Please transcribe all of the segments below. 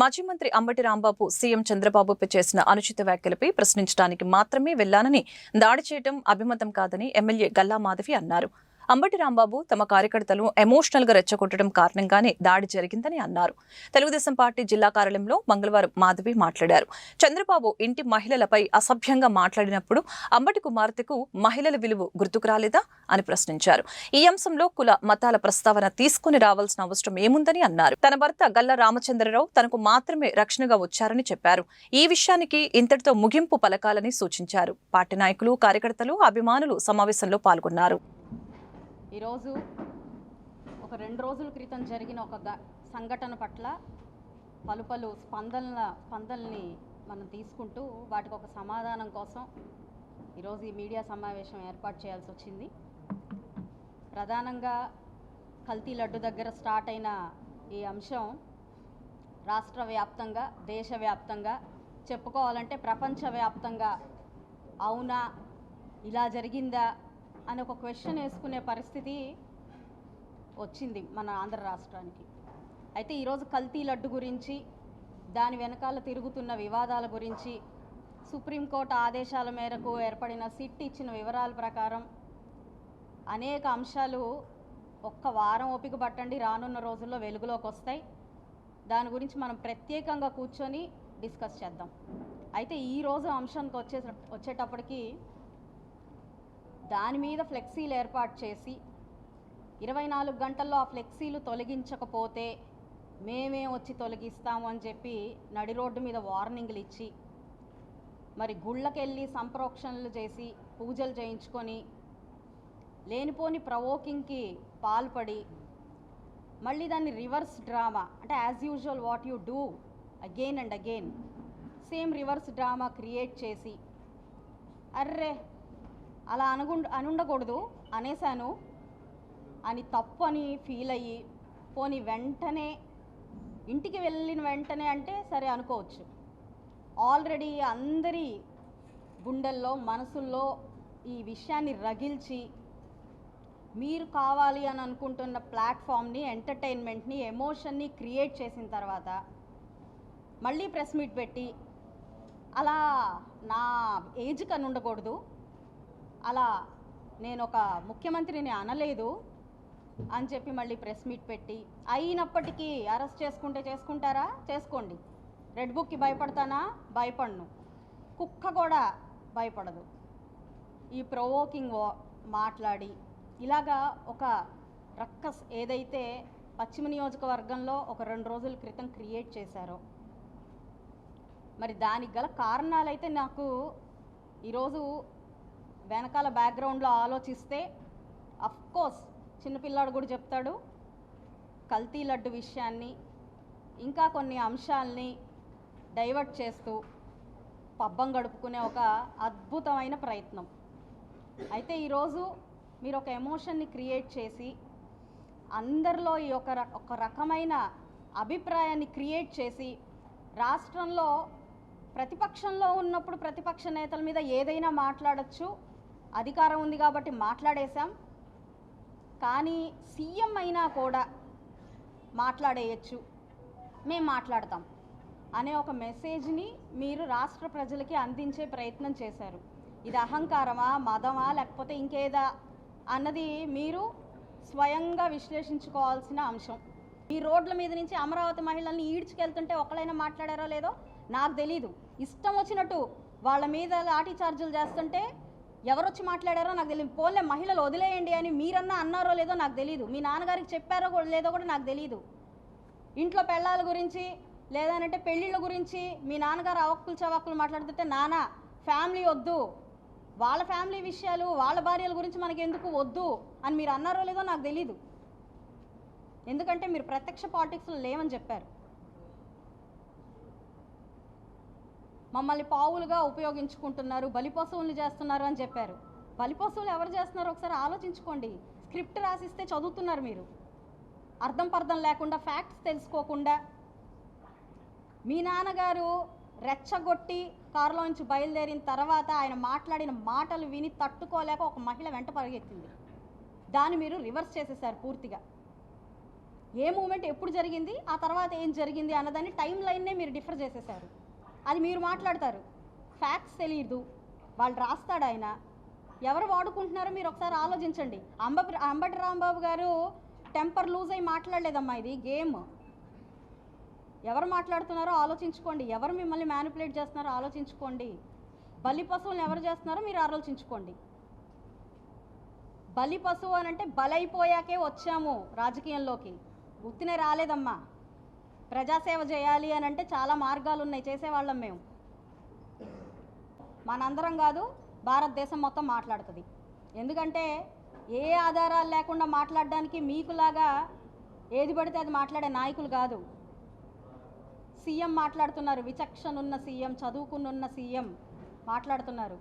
మాజీ మంత్రి అంబటి రాంబాబు సీఎం చంద్రబాబుపై చేసిన అనుచిత వ్యాఖ్యలపై ప్రశ్నించడానికి మాత్రమే వెళ్ళానని దాడి చేయడం అభిమతం కాదని ఎమ్మెల్యే గల్లా మాధవి అన్నారు. అంబటి రాంబాబు తమ కార్యకర్తలు ఎమోషనల్గా రెచ్చగొట్టడం కారణంగానే దాడి జరిగిందని అన్నారు. తెలుగుదేశం పార్టీ జిల్లా కార్యాలయంలో మంగళవారం మాధవి మాట్లాడారు. చంద్రబాబు ఇంటి మహిళలపై అసభ్యంగా మాట్లాడినప్పుడు అంబటి కుమార్తెకు మహిళల విలువ గుర్తుకు రాలేదా అని ప్రశ్నించారు. ఈ అంశంలో కుల మతాల ప్రస్తావన తీసుకుని రావాల్సిన అవసరం ఏముందని అన్నారు. తన భర్త గల్లా రామచంద్రరావు తనకు మాత్రమే రక్షణగా వచ్చారని చెప్పారు. ఈ విషయానికి ఇంతటితో ముగింపు పలకాలని సూచించారు. పార్టీ నాయకులు కార్యకర్తలు అభిమానులు సమావేశంలో పాల్గొన్నారు. ఈరోజు ఒక రెండు రోజుల క్రితం జరిగిన ఒక గ- సంఘటన పట్ల పలు పలు స్పందనల స్పందనల్ని మనం తీసుకుంటూ వాటికి ఒక సమాధానం కోసం ఈరోజు ఈ మీడియా సమావేశం ఏర్పాటు చేయాల్సి వచ్చింది. ప్రధానంగా కల్తీ లడ్డు దగ్గర స్టార్ట్ అయిన ఈ అంశం రాష్ట్ర వ్యాప్తంగా దేశవ్యాప్తంగా చెప్పుకోవాలంటే ప్రపంచవ్యాప్తంగా అవునా? ఇలా జరిగిందా? అని ఒక క్వశ్చన్ వేసుకునే పరిస్థితి వచ్చింది మన ఆంధ్ర రాష్ట్రానికి. అయితే ఈరోజు కల్తీ లడ్డు గురించి దాని వెనకాల తిరుగుతున్న వివాదాల గురించి సుప్రీంకోర్టు ఆదేశాల మేరకు ఏర్పడిన సిట్ ఇచ్చిన వివరాల ప్రకారం అనేక అంశాలు ఒక్క వారం ఓపిక పట్టండి రానున్న రోజుల్లో వెలుగులోకి వస్తాయి. దాని గురించి మనం ప్రత్యేకంగా కూర్చొని డిస్కస్ చేద్దాం. అయితే ఈరోజు అంశానికి వచ్చే వచ్చేటప్పటికి దాని మీద ఫ్లెక్సీలు ఏర్పాటు చేసి ఇరవై నాలుగు గంటల్లో ఆ ఫ్లెక్సీలు తొలగించకపోతే మేమే వచ్చి తొలగిస్తాము అని చెప్పి నడి రోడ్డు మీద వార్నింగ్లు ఇచ్చి మరి గుళ్ళకెళ్ళి సంప్రోక్షణలు చేసి పూజలు చేయించుకొని లేనిపోని ప్రవోకింగ్కి పాల్పడి మళ్ళీ దాన్ని రివర్స్ డ్రామా అంటే as usual what you do again and again same reverse drama create చేసి అర్రే అలా అనుగు అనుండకూడదు. అనేశాను. అని తప్పు అని ఫీల్ అయ్యి పోని వెంటనే ఇంటికి వెళ్ళిన వెంటనే అంటే సరే అనుకోవచ్చు. ఆల్రెడీ అందరి గుండెల్లో మనసుల్లో ఈ విషయాన్ని రగిల్చి మీరు కావాలి అని అనుకుంటున్న ప్లాట్ఫామ్ని ఎంటర్టైన్మెంట్ని ఎమోషన్ని క్రియేట్ చేసిన తర్వాత మళ్ళీ ప్రెస్ మీట్ పెట్టి అలా నా ఏజ్కి అని ఉండకూడదు అలా నేను ఒక ముఖ్యమంత్రిని అనలేదు అని చెప్పి మళ్ళీ ప్రెస్ మీట్ పెట్టి అయినప్పటికీ అరెస్ట్ చేసుకుంటే చేసుకుంటారా? చేసుకోండి. రెడ్ బుక్కి భయపడతానా? భయపడను. కుక్క కూడా భయపడదు. ఈ ప్రొవోకింగ్ మాట్లాడి ఇలాగా ఒక రక్కస్ ఏదైతే పశ్చిమ నియోజకవర్గంలో ఒక రెండు రోజుల క్రితం క్రియేట్ చేశారో మరి దానికి గల కారణాలైతే నాకు ఈరోజు వెనకాల బ్యాక్గ్రౌండ్లో ఆలోచిస్తే అఫ్కోర్స్ చిన్నపిల్లాడు కూడా చెప్తాడు కల్తీ లడ్డు విషయాన్ని ఇంకా కొన్ని అంశాల్ని డైవర్ట్ చేస్తూ పబ్బం గడుపుకునే ఒక అద్భుతమైన ప్రయత్నం. అయితే ఈరోజు మీరు ఒక ఎమోషన్ని క్రియేట్ చేసి అందరిలో ఈ ఒక ఒక రకమైన అభిప్రాయాన్ని క్రియేట్ చేసి రాష్ట్రంలో ప్రతిపక్షంలో ఉన్నప్పుడు ప్రతిపక్ష నేతల మీద ఏదైనా మాట్లాడచ్చు అధికారం ఉంది కాబట్టి మాట్లాడేశాం. కానీ సీఎం అయినా కూడా మాట్లాడేయచ్చు. మేము మాట్లాడతాం అనే ఒక మెసేజ్ని మీరు రాష్ట్ర ప్రజలకి అందించే ప్రయత్నం చేశారు. ఇది అహంకారమా మదమా లేకపోతే ఇంకేదా అన్నది మీరు స్వయంగా విశ్లేషించుకోవాల్సిన అంశం. ఈ రోడ్ల మీద నుంచి అమరావతి మహిళల్ని ఈడ్చుకెళ్తుంటే ఒకళ్ళైనా మాట్లాడారో లేదో నాకు తెలీదు. ఇష్టం వచ్చినట్టు వాళ్ళ మీద లాఠీ చార్జీలు చేస్తుంటే ఎవరొచ్చి మాట్లాడారో నాకు తెలియదు పోలే మహిళలు వదిలేయండి అని మీరన్నా అన్నారో లేదో నాకు తెలియదు మీ నాన్నగారికి చెప్పారో కూడా లేదో కూడా నాకు తెలియదు ఇంట్లో పెళ్ళాల గురించి లేదనంటే పెళ్ళిళ్ళ గురించి మీ నాన్నగారు అవక్కులు చవక్కులు మాట్లాడుతుంటే నాన్న ఫ్యామిలీ వద్దు. వాళ్ళ ఫ్యామిలీ విషయాలు వాళ్ళ భార్యల గురించి మనకి ఎందుకు వద్దు? అని మీరు అన్నారో లేదో నాకు తెలీదు. ఎందుకంటే మీరు ప్రత్యక్ష పాలిటిక్స్లో లేవని చెప్పారు. మమ్మల్ని పావులుగా ఉపయోగించుకుంటున్నారు బలిపశువులు చేస్తున్నారు అని చెప్పారు. బలిపశువులు ఎవరు చేస్తున్నారో ఒకసారి ఆలోచించుకోండి. స్క్రిప్ట్ రాసిస్తే చదువుతున్నారు మీరు. అర్థం పర్థం లేకుండా ఫ్యాక్ట్స్ తెలుసుకోకుండా మీ నాన్నగారు రెచ్చగొట్టి కారులో నుంచి బయలుదేరిన తర్వాత ఆయన మాట్లాడిన మాటలు విని తట్టుకోలేక ఒక మహిళ వెంట పరిగెత్తింది. దాన్ని మీరు రివర్స్ చేసేసారు పూర్తిగా. ఏ మూమెంట్ ఎప్పుడు జరిగింది ఆ తర్వాత ఏం జరిగింది అన్నదాన్ని టైం లైన్నే మీరు డిఫర్ చేసేసారు. అది మీరు మాట్లాడతారు. ఫ్యాక్ట్స్ తెలియదు వాళ్ళు రాస్తాడు ఆయన ఎవరు వాడుకుంటున్నారో మీరు ఒకసారి ఆలోచించండి. అంబ అంబటి రాంబాబు గారు టెంపర్ లూజ్ అయి మాట్లాడలేదమ్మా ఇది. గేమ్ ఎవరు మాట్లాడుతున్నారో ఆలోచించుకోండి. ఎవరు మిమ్మల్ని మ్యానిపులేట్ చేస్తున్నారో ఆలోచించుకోండి. బలి పశువులను ఎవరు చేస్తున్నారో మీరు ఆలోచించుకోండి. బలి పశువు అని అంటే బలైపోయాకే వచ్చాము రాజకీయంలోకి. గుర్తునే రాలేదమ్మా. ప్రజాసేవ చేయాలి అని అంటే చాలా మార్గాలు ఉన్నాయి చేసేవాళ్ళం మేము. మనందరం కాదు భారతదేశం మొత్తం మాట్లాడుతుంది. ఎందుకంటే ఏ ఆధారాలు లేకుండా మాట్లాడడానికి మీకులాగా ఏది పడితే అది మాట్లాడే నాయకులు కాదు. సీఎం మాట్లాడుతున్నారు విచక్షణ ఉన్న సీఎం చదువుకున్న సీఎం మాట్లాడుతున్నారు.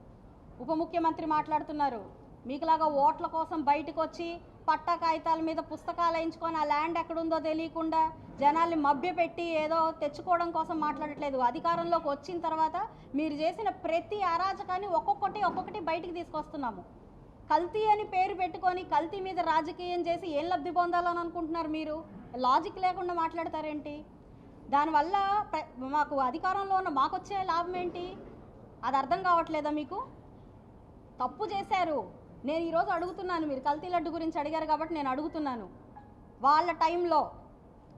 ఉప ముఖ్యమంత్రి మాట్లాడుతున్నారు మీకులాగా ఓట్ల కోసం బయటకు వచ్చి పట్టా కాగితాల మీద పుస్తకాలు వేయించుకొని ఆ ల్యాండ్ ఎక్కడుందో తెలియకుండా జనాల్ని మభ్యపెట్టి ఏదో తెచ్చుకోవడం కోసం మాట్లాడట్లేదు. అధికారంలోకి వచ్చిన తర్వాత మీరు చేసిన ప్రతి అరాచకాన్ని ఒక్కొక్కటి ఒక్కొక్కటి బయటికి తీసుకొస్తున్నాము. కల్తీ అని పేరు పెట్టుకొని కల్తీ మీద రాజకీయం చేసి ఏం లబ్ధి పొందాలని అనుకుంటున్నారు మీరు? లాజిక్ లేకుండా మాట్లాడతారేంటి? దానివల్ల ప్ర- మాకు అధికారంలో ఉన్న మాకు వచ్చే లాభం ఏంటి అది అర్థం కావట్లేదా మీకు? తప్పు చేశారు. నేను ఈరోజు అడుగుతున్నాను. మీరు కల్తీ లడ్డు గురించి అడిగారు కాబట్టి నేను అడుగుతున్నాను. వాళ్ళ టైంలో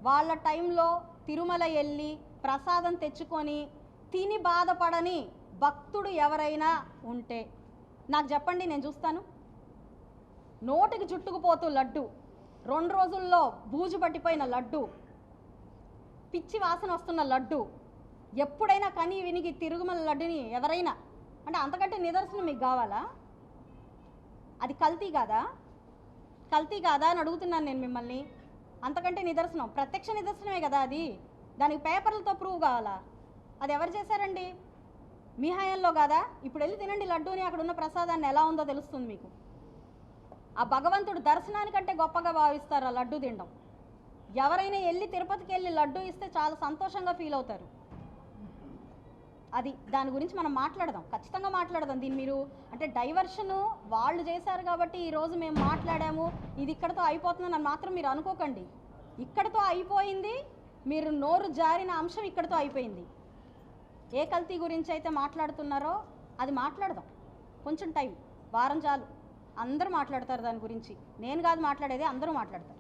వాళ్ళ టైంలో తిరుమల వెళ్ళి ప్రసాదం తెచ్చుకొని తిని బాధపడని భక్తుడు ఎవరైనా ఉంటే నాకు చెప్పండి నేను చూస్తాను. నోటికి చుట్టుకుపోతూ లడ్డు రెండు రోజుల్లో బూజు పట్టిపోయిన లడ్డు పిచ్చి వాసన వస్తున్న లడ్డు ఎప్పుడైనా కని వినిగి తిరుగుమల లడ్డుని ఎవరైనా అంటే అంతకంటే నిదర్శనం మీకు కావాలా? అది కల్తీ కాదా? కల్తీ కాదా అని అడుగుతున్నాను నేను మిమ్మల్ని. అంతకంటే నిదర్శనం ప్రత్యక్ష నిదర్శనమే కదా అది. దానికి పేపర్లతో ప్రూవ్ కావాలా? అది ఎవరు చేశారండి? మీ హయాంలో కాదా? ఇప్పుడు వెళ్ళి తినండి లడ్డూని. అక్కడ ఉన్న ప్రసాదాన్ని ఎలా ఉందో తెలుస్తుంది మీకు. ఆ భగవంతుడు దర్శనానికంటే గొప్పగా భావిస్తారు ఆ లడ్డు తినడం. ఎవరైనా వెళ్ళి తిరుపతికి వెళ్ళి లడ్డు ఇస్తే చాలా సంతోషంగా ఫీల్ అవుతారు. అది దాని గురించి మనం మాట్లాడదాం. ఖచ్చితంగా మాట్లాడదాం. దీన్ని మీరు అంటే డైవర్షన్ వాళ్ళు చేశారు కాబట్టి ఈరోజు మేము మాట్లాడాము. ఇది ఇక్కడతో అయిపోతుందని మాత్రం మీరు అనుకోకండి. ఇక్కడతో అయిపోయింది మీరు నోరు జారిన అంశం ఇక్కడతో అయిపోయింది. ఏ కల్తీ గురించి అయితే మాట్లాడుతున్నారో అది మాట్లాడదాం. కొంచెం టైం వారం చాలు. అందరూ మాట్లాడతారు దాని గురించి. నేను కాదు మాట్లాడేది అందరూ మాట్లాడతారు.